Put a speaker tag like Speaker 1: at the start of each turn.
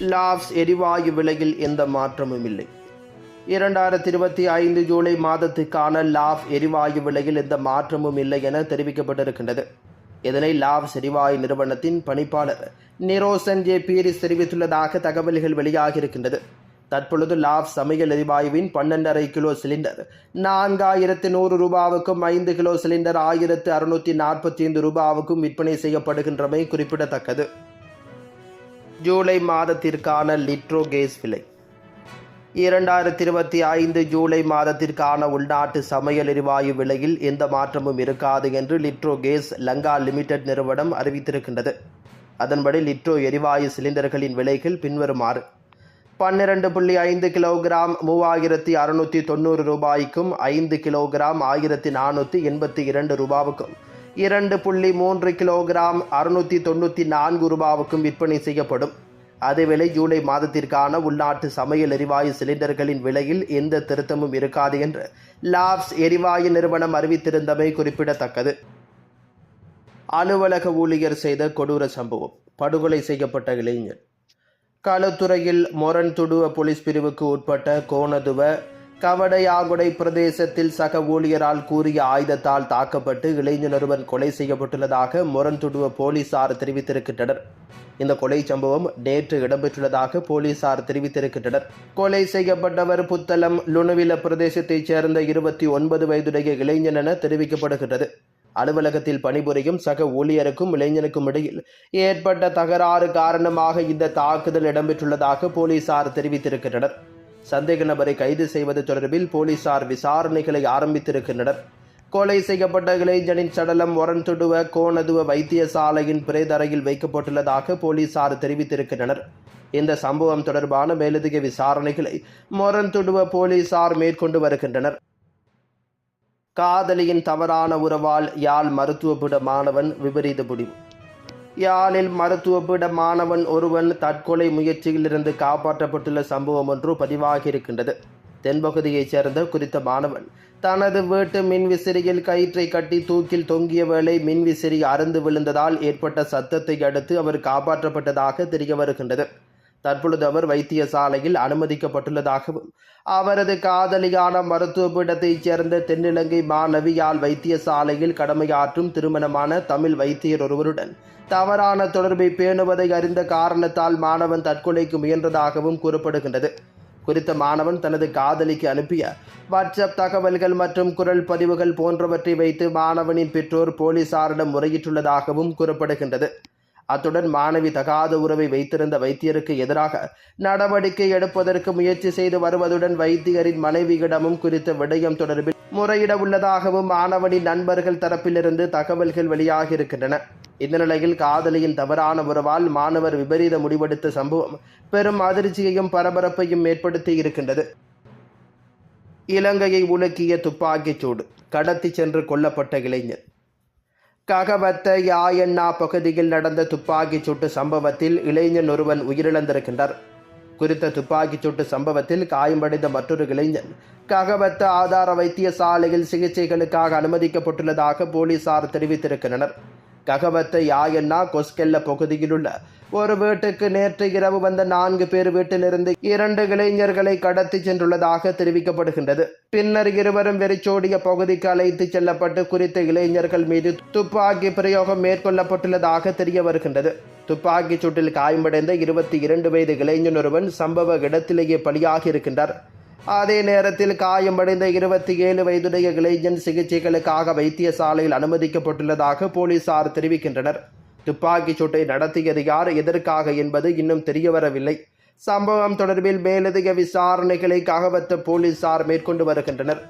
Speaker 1: Lapse எரிவாயு விலையில் எந்த மாற்றமும் இல்லை. இரண்டாயிரத்தி இருபத்தி ஐந்து ஜூலை மாதத்துக்கான லாப் எரிவாயு விலையில் எந்த மாற்றமும் இல்லை என தெரிவிக்கப்பட்டிருக்கின்றது. இதனை லாப்ஸ் எரிவாயு நிறுவனத்தின் பணிப்பாளர் நிரோசன் ஜே பீரிஸ் தெரிவித்துள்ளதாக தகவல்கள் வெளியாகியிருக்கின்றது. தற்பொழுது லாப் சமையல் எரிவாயுவின் பன்னெண்டரை கிலோ சிலிண்டர் நான்காயிரத்து நூறு ரூபாவுக்கும் ஐந்து கிலோ சிலிண்டர் ஆயிரத்து அறுநூற்றி நாற்பத்தி ஐந்து ரூபாவுக்கும் விற்பனை செய்யப்படுகின்றமை குறிப்பிடத்தக்கது. ஜூலை மாதத்திற்கான லிட்ரோ கேஸ் விலை. இரண்டாயிரத்தி இருபத்தி ஐந்து ஜூலை மாதத்திற்கான உள்நாட்டு சமையல் எரிவாயு விலையில் எந்த மாற்றமும் இருக்காது என்று லிட்ரோ கேஸ் லங்கா லிமிடெட் நிறுவனம் அறிவித்திருக்கின்றது. அதன்படி லிட்ரோ எரிவாயு சிலிண்டர்களின் விலைகள் பின்வருமாறு. பன்னிரண்டு புள்ளி ஐந்து கிலோகிராம் மூவாயிரத்தி அறுநூற்றி தொண்ணூறு ரூபாய்க்கும் ஐந்து கிலோகிராம் ஆயிரத்தி நானூற்றி எண்பத்தி இரண்டு ரூபாவுக்கும் இரண்டு புள்ளி மூன்று கிலோகிராம் அறுநூற்றி தொண்ணூற்றி நான்கு ரூபாவுக்கும் விற்பனை செய்யப்படும். அதேவேளை ஜூலை மாதத்திற்கான உள்நாட்டு சமையல் எரிவாயு சிலிண்டர்களின் விலையில் எந்த திருத்தமும் இருக்காது என்று லாப்ஸ் எரிவாயு நிறுவனம் அறிவித்திருந்தமை குறிப்பிடத்தக்கது. அலுவலக ஊழியர் செய்த கொடூர சம்பவம். படுகொலை செய்யப்பட்ட இளைஞர். களுத்துறையில் மொரன்துடுவ போலீஸ் பிரிவுக்கு உட்பட்ட கோணதுவ கவடையாகுடை பிரதேசத்தில் சக ஊழியரால் கூறிய ஆயுதத்தால் தாக்கப்பட்டு இளைஞர் ஒருவன் கொலை செய்யப்பட்டுள்ளதாக முரண்துடுவ போலீசார் தெரிவித்திருக்கின்றனர். இந்த கொலை சம்பவம் நேற்று இடம்பெற்றுள்ளதாக போலீசார் தெரிவித்திருக்கின்றனர். கொலை செய்யப்பட்டவர் புத்தளம் லுணுவில பிரதேசத்தைச் சேர்ந்த இருபத்தி ஒன்பது வயதுடைய இளைஞன் என தெரிவிக்கப்படுகின்றது. அலுவலகத்தில் பணிபுரியும் சக ஊழியருக்கும் இளைஞனுக்கும் இடையில் ஏற்பட்ட தகராறு காரணமாக இந்த தாக்குதல் இடம்பெற்றுள்ளதாக போலீசார் தெரிவித்திருக்கின்றனர். சந்தேக நபரை கைது செய்வது தொடர்பில் போலீசார் விசாரணைகளை ஆரம்பித்திருக்கின்றனர். கொலை செய்யப்பட்ட இளைஞனின் சடலம் ஒரன்துடுவ கோணதுவ வைத்தியசாலையின் பிரேதரையில் வைக்கப்பட்டுள்ளதாக போலீசார் தெரிவித்திருக்கின்றனர். இந்த சம்பவம் தொடர்பான மேலதிக விசாரணைகளை மொரன்துடுவ போலீசார் மேற்கொண்டு வருகின்றனர். காதலியின் தவறான உறவால் யாழ் மருத்துவபுட மாணவன் விபரீத முடிவு யாழில் மருத்துவபீட மாணவன் ஒருவன் தற்கொலை முயற்சியிலிருந்து காப்பாற்றப்பட்டுள்ள சம்பவம் ஒன்று பதிவாகியிருக்கின்றது. தென்பகுதியைச் சேர்ந்த குறித்த மாணவன் தனது வீட்டு மின்விசிறியில் கயிற்றை கட்டி தூக்கில் தொங்கிய வேளை மின்விசிறி அருந்து விழுந்ததால் ஏற்பட்ட சத்தத்தை அடுத்து அவர் காப்பாற்றப்பட்டதாக தெரிய வருகின்றது. தற்பொழுது அவர் வைத்தியசாலையில் அனுமதிக்கப்பட்டுள்ளதாகவும் அவரது காதலியான மருத்துவ பீடத்தைச் சேர்ந்த தென்னிலங்கை மாணவியால் வைத்தியசாலையில் கடமையாற்றும் திருமணமான தமிழ் வைத்தியர் ஒருவருடன் தவறான தொடர்பை பேணுவதை அறிந்த காரணத்தால் மாணவன் தற்கொலைக்கு முயன்றதாகவும் கூறப்படுகின்றது. குறித்த மாணவன் தனது காதலிக்கு அனுப்பிய வாட்ஸ்அப் தகவல்கள் மற்றும் குரல் பதிவுகள் போன்றவற்றை வைத்து மாணவனின் பெற்றோர் போலீசாரிடம் முறையிட்டுள்ளதாகவும் கூறப்படுகின்றது. அத்துடன் மாணவி தகாத உறவை வைத்திருந்த வைத்தியருக்கு எதிராக நடவடிக்கை எடுப்பதற்கு முயற்சி செய்து வருவதுடன் வைத்தியரின் மனைவியிடமும் குறித்த விடயம் தொடர்பில் முறையிட உள்ளதாகவும் மாணவனின் நண்பர்கள் தரப்பிலிருந்து தகவல்கள் வெளியாகியிருக்கின்றன. இந்த நிலையில் காதலியின் தவறான உறவால் மாணவர் விபரீத முடிவெடுத்த சம்பவம் பெரும் அதிர்ச்சியையும் பரபரப்பையும் ஏற்படுத்தி இருக்கின்றது. இலங்கையை உலுக்கிய துப்பாக்கிச் சூடு கடத்தி சென்று கொல்லப்பட்ட இளைஞர் ககவத்த யாயண்ணா பகுதியில் நடந்த துப்பாக்கிச் சூட்டு சம்பவத்தில் இளைஞன் ஒருவன் உயிரிழந்திருக்கின்றார். குறித்த துப்பாக்கிச் சூட்டு சம்பவத்தில் காயமடைந்த மற்றொரு இளைஞன் ககவத்த ஆதார வைத்தியசாலையில் சிகிச்சைகளுக்காக அனுமதிக்கப்பட்டுள்ளதாக போலீசார் தெரிவித்திருக்கின்றனர். ககவத்த யாயன்னா கொஸ்கெல்ல பகுதியிலுள்ள ஒரு வீட்டுக்கு நேற்று இரவு வந்த நான்கு பேர் வீட்டிலிருந்து இரண்டு இளைஞர்களை கடத்தி சென்றுள்ளதாக தெரிவிக்கப்படுகின்றது. பின்னர் இருவரும் வெறிச்சோடிய பகுதிக்கு அழைத்துச் செல்லப்பட்டு குறித்த இளைஞர்கள் மீது துப்பாக்கி பிரயோகம் மேற்கொள்ளப்பட்டுள்ளதாக தெரிய வருகின்றது. துப்பாக்கிச் சூட்டில் காயமடைந்த இருபத்தி இரண்டு வயது இளைஞன் ஒருவன் சம்பவ இடத்திலேயே பலியாகி இருக்கின்றார் அதே நேரத்தில் காயமடைந்த இருபத்தி ஏழு வயதுடைய இளைஞன் சிகிச்சைகளுக்காக வைத்தியசாலையில் அனுமதிக்கப்பட்டுள்ளதாக போலீசார் தெரிவிக்கின்றனர். துப்பாக்கிச் சூட்டை நடத்தியது யார் எதற்காக என்பது இன்னும் தெரியவரவில்லை. சம்பவம் தொடர்பில் மேலதிக விசாரணைகளை காகவத்த போலீசார் மேற்கொண்டு வருகின்றனர்.